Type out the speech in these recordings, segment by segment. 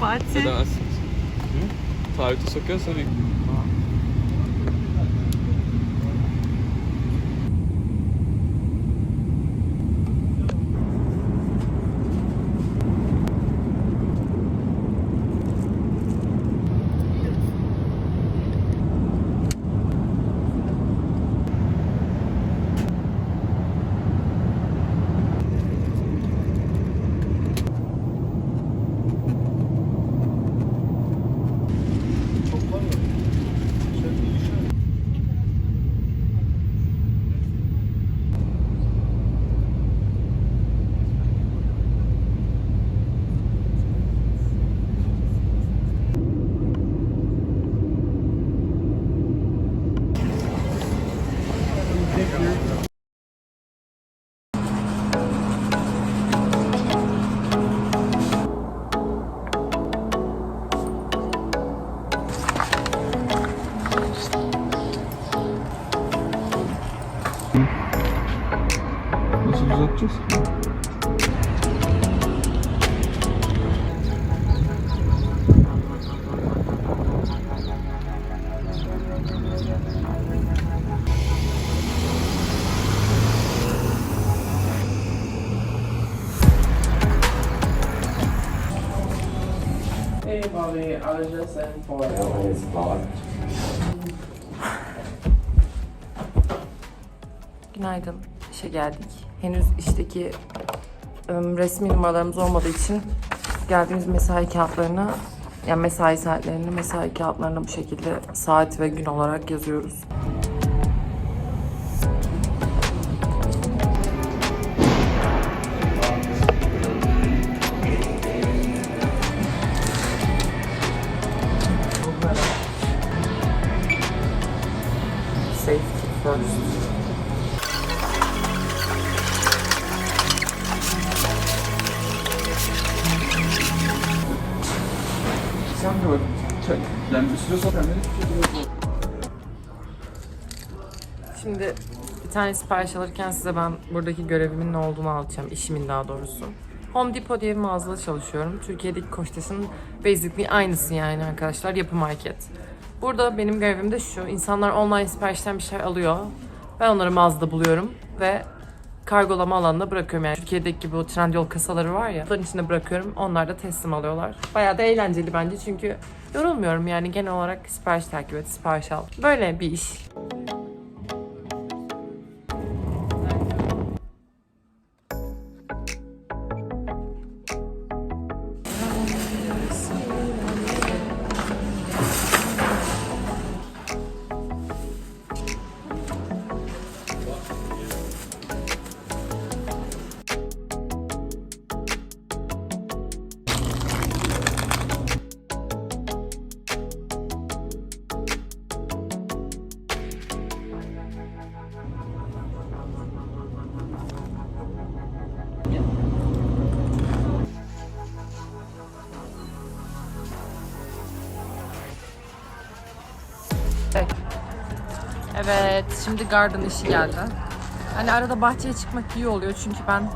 Fatih. Neden Taahhütü sokuyorsa bir Just in for Günaydın. İşe geldik. Henüz işteki ım, resmi numaralarımız olmadığı için geldiğimiz mesai kağıtlarını yani mesai saatlerini mesai kağıtlarına bu şekilde saat ve gün olarak yazıyoruz. Çek. Yani bir süre sonra kendini hiçbir şey Şimdi bir tane sipariş alırken size ben buradaki görevimin ne olduğunu anlatacağım. işimin daha doğrusu. Home Depot diye bir mağazada çalışıyorum. Türkiye'deki Koçtaş'ın basically aynısı yani arkadaşlar. Yapı market. Burada benim görevim de şu. insanlar online siparişten bir şey alıyor. Ben onları mağazada buluyorum ve kargolama alanına bırakıyorum. Yani Türkiye'deki gibi o Trendyol kasaları var ya. Bunların içine bırakıyorum. Onlar da teslim alıyorlar. Bayağı da eğlenceli bence çünkü yorulmuyorum yani genel olarak sipariş takip et, sipariş al. Böyle bir iş. Evet, şimdi garden işi geldi. Hani arada bahçeye çıkmak iyi oluyor çünkü ben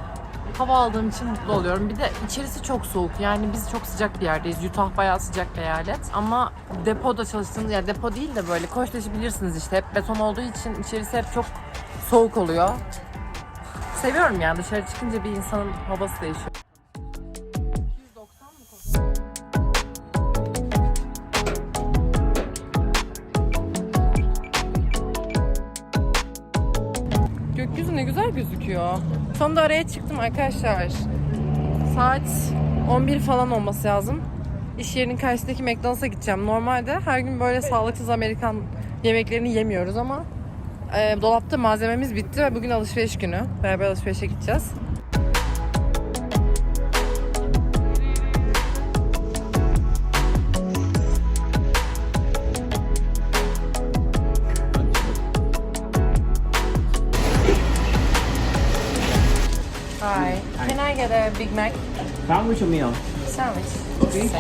hava aldığım için mutlu oluyorum. Bir de içerisi çok soğuk. Yani biz çok sıcak bir yerdeyiz. Utah bayağı sıcak bir eyalet. Ama depoda çalıştığınız, ya depo değil de böyle Koçtaş'ı bilirsiniz işte. Hep beton olduğu için içerisi hep çok soğuk oluyor. Seviyorum yani dışarı çıkınca bir insanın havası değişiyor. Güzel gözüküyor. Sonunda araya çıktım arkadaşlar. Saat 11 falan olması lazım. İş yerinin karşısındaki McDonald's'a gideceğim. Normalde her gün böyle sağlıksız Amerikan yemeklerini yemiyoruz ama e, dolapta malzememiz bitti ve bugün alışveriş günü. Beraber alışverişe gideceğiz. I get a Big Mac? Sandwich or meal? Sandwich. Okay.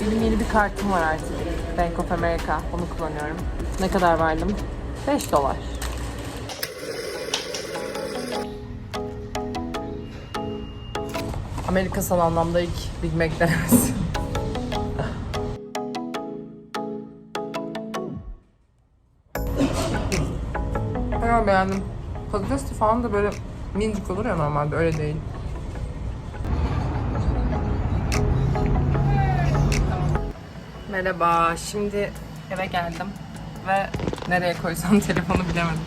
Benim yeni bir kartım var artık. Bank of America. Onu kullanıyorum. Ne kadar verdim? 5 dolar. Amerika san anlamda ilk Big Mac denemesi. Bayağı beğendim. Patates falan da böyle minicik olur ya normalde öyle değil. Merhaba, şimdi eve geldim ve nereye koysam telefonu bilemedim.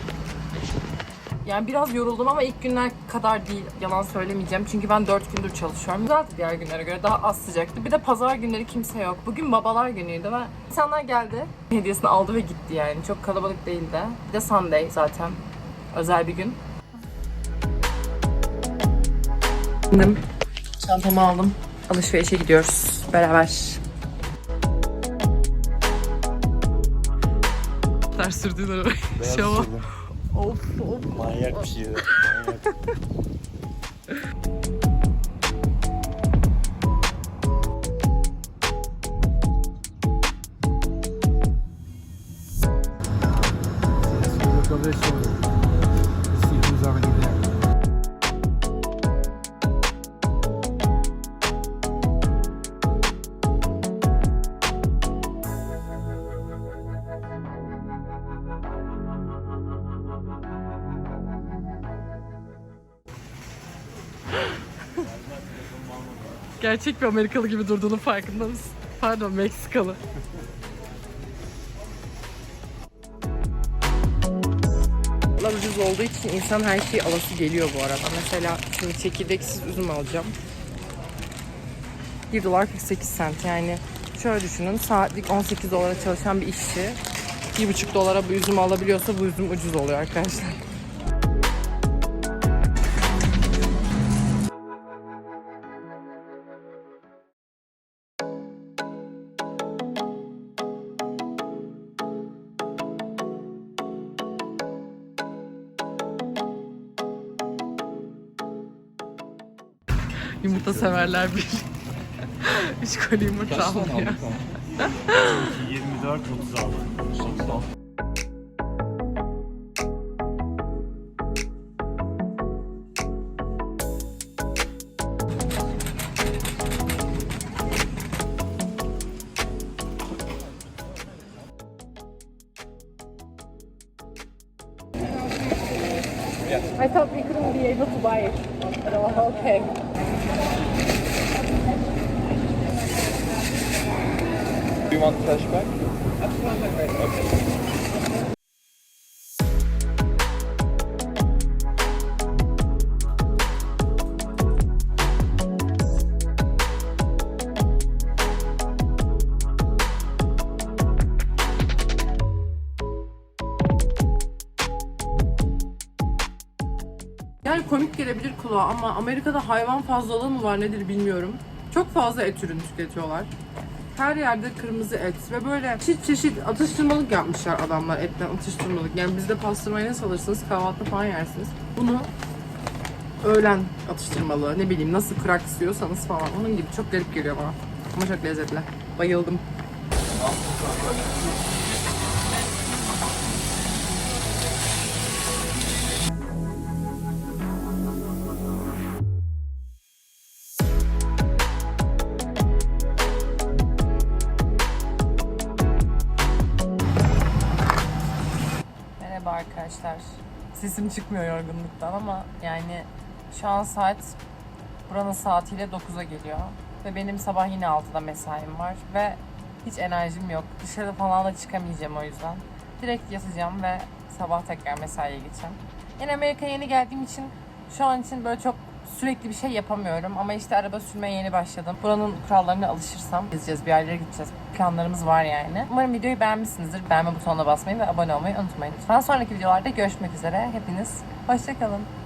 Yani biraz yoruldum ama ilk günler kadar değil. Yalan söylemeyeceğim. Çünkü ben 4 gündür çalışıyorum. Güzeldi diğer günlere göre. Daha az sıcaktı. Bir de pazar günleri kimse yok. Bugün babalar günüydü ve insanlar geldi. Hediyesini aldı ve gitti yani. Çok kalabalık değildi. Bir de Sunday zaten. Özel bir gün. Çantamı aldım. Alışverişe gidiyoruz beraber. Ters sürdüğün arabayı. Şova. Of of. Manyak bir şey. Manyak. Sobre isso, Gerçek bir Amerikalı gibi durduğunun farkında mısın? Pardon Meksikalı. Bunlar ucuz olduğu için insan her şeyi alası geliyor bu arada. Mesela şimdi çekirdeksiz üzüm alacağım. 1 dolar 48 cent yani şöyle düşünün saatlik 18 dolara çalışan bir işçi 1,5 dolara bu üzümü alabiliyorsa bu üzüm ucuz oluyor arkadaşlar. Yumurta severler bir. Üç koli yumurta alıyor. 24 36. I thought we couldn't be able to buy it at all. Oh, okay. Do you want flashback? Yani komik gelebilir kulağa ama Amerika'da hayvan fazlalığı mı var nedir bilmiyorum. Çok fazla et ürünü tüketiyorlar. Her yerde kırmızı et ve böyle çeşit çeşit atıştırmalık yapmışlar adamlar etten atıştırmalık. Yani bizde pastırmayı nasıl alırsınız kahvaltıda falan yersiniz. Bunu öğlen atıştırmalığı ne bileyim nasıl krak istiyorsanız falan onun gibi çok garip geliyor bana. Ama çok lezzetli. Bayıldım. Arkadaşlar. Sesim çıkmıyor yorgunluktan ama yani şu an saat buranın saatiyle 9'a geliyor. Ve benim sabah yine 6'da mesaim var ve hiç enerjim yok. Dışarı falan da çıkamayacağım o yüzden. Direkt yatacağım ve sabah tekrar mesaiye gideceğim. Yine Amerika'ya yeni geldiğim için şu an için böyle çok sürekli bir şey yapamıyorum ama işte araba sürmeye yeni başladım. Buranın kurallarına alışırsam gezeceğiz, bir yerlere gideceğiz. Planlarımız var yani. Umarım videoyu beğenmişsinizdir. Beğenme butonuna basmayı ve abone olmayı unutmayın. Daha sonraki videolarda görüşmek üzere. Hepiniz hoşçakalın.